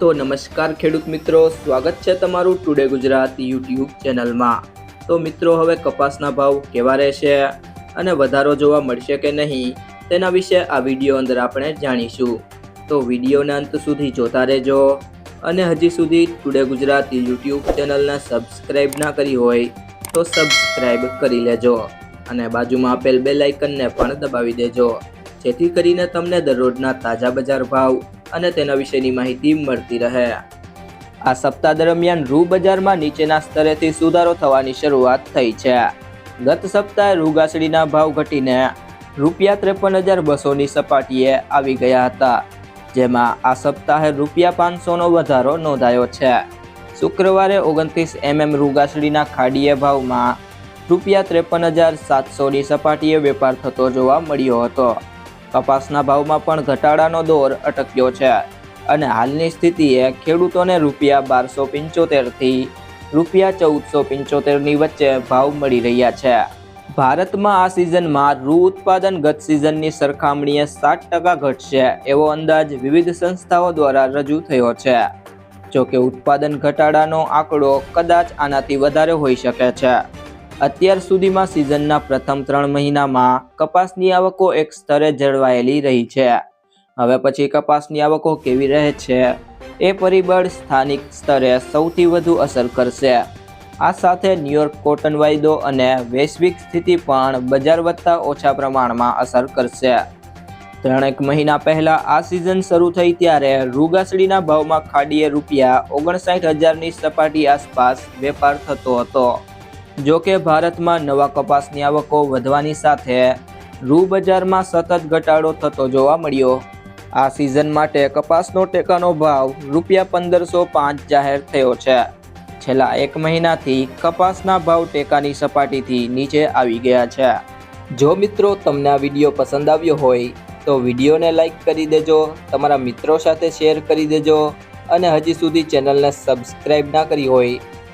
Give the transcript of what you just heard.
તો નમસ્કાર ખેડૂત મિત્રો, સ્વાગત છે તમારું ટુડે ગુજરાત યુટ્યુબ ચેનલમાં. તો મિત્રો, હવે કપાસના ભાવ કેવા રહેશે અને વધારો જોવા મળશે કે નહીં, તેના વિશે આ વીડિયો અંદર આપણે જાણીશું. તો વિડીયોના અંત સુધી જોતા રહેજો અને હજી સુધી ટુડે ગુજરાત યુટ્યુબ ચેનલને સબસ્ક્રાઈબ ના કરી હોય તો સબસ્ક્રાઈબ કરી લેજો અને બાજુમાં આપેલ બે લાઇકનને પણ દબાવી દેજો. જેથી કરીને તમને દરરોજના તાજા બજાર ભાવ અને તેના વિશેની માહિતી મળતી રહે. આ સપ્તાહ દરમિયાન રૂ બજારમાં નીચેના સ્તરેથી સુધારો થવાની શરૂઆત થઈ છે. ગત સપ્તાહે રૂગાસડીના ભાવ ઘટીને રૂપિયા ત્રેપન હજાર બસોની સપાટીએ આવી ગયા હતા, જેમાં આ સપ્તાહે રૂપિયા પાંચસોનો વધારો નોંધાયો છે. શુક્રવારે ઓગણત્રીસ એમએમ રૂગાસડીના ખાડીએ ભાવમાં રૂપિયા ત્રેપન હજાર સાતસોની સપાટીએ વેપાર થતો જોવા મળ્યો હતો. કપાસના ભાવમાં પણ ઘટાડાનો દોર અટક્યો છે અને હાલની સ્થિતિએ ખેડૂતોને રૂપિયા બારસો પંચોતેરથી રૂપિયા ચૌદસો પંચોતેરની વચ્ચે ભાવ મળી રહ્યા છે. ભારતમાં આ સિઝનમાં રૂ ઉત્પાદન ગત સિઝનની સરખામણીએ સાત ટકા ઘટશે એવો અંદાજ વિવિધ સંસ્થાઓ દ્વારા રજૂ થયો છે. જોકે ઉત્પાદન ઘટાડાનો આંકડો કદાચ આનાથી વધારે હોઈ શકે છે. અત્યાર સુધીમાં સિઝનના પ્રથમ ત્રણ મહિનામાં કપાસની આવકો એક સ્તરે જળવાયેલી રહી છે. હવે પછી કપાસની આવકો કેવી રહે છે એ પરિબળ સ્થાનિક સ્તરે સૌથી વધુ અસર કરશે. આ સાથે ન્યુયોર્ક કોટન વાયદો અને વૈશ્વિક સ્થિતિ પણ બજાર વધતા ઓછા પ્રમાણમાં અસર કરશે. ત્રણેક મહિના પહેલા આ સિઝન શરૂ થઈ ત્યારે રૂગાસડીના ભાવમાં ખાડીએ રૂપિયા ઓગણસાઠ હજારની સપાટી આસપાસ વેપાર થતો હતો. જો કે ભારતમાં નવા કપાસની આવકો વધવાની સાથે રૂ બજારમાં સતત ઘટાડો થતો જોવા મળ્યો. આ સિઝન માટે કપાસનો ટેકાનો ભાવ રૂપિયા પંદરસો પાંચ જાહેર થયો છે. છેલ્લા એક મહિનાથી કપાસના ભાવ ટેકાની સપાટીથી નીચે આવી ગયા છે. જો મિત્રો તમને આ વીડિયો પસંદ આવ્યો હોય, તો વિડીયોને લાઈક કરી દેજો, તમારા મિત્રો સાથે શેર કરી દેજો અને હજી સુધી ચેનલને સબસ્ક્રાઈબ ના કરી હોય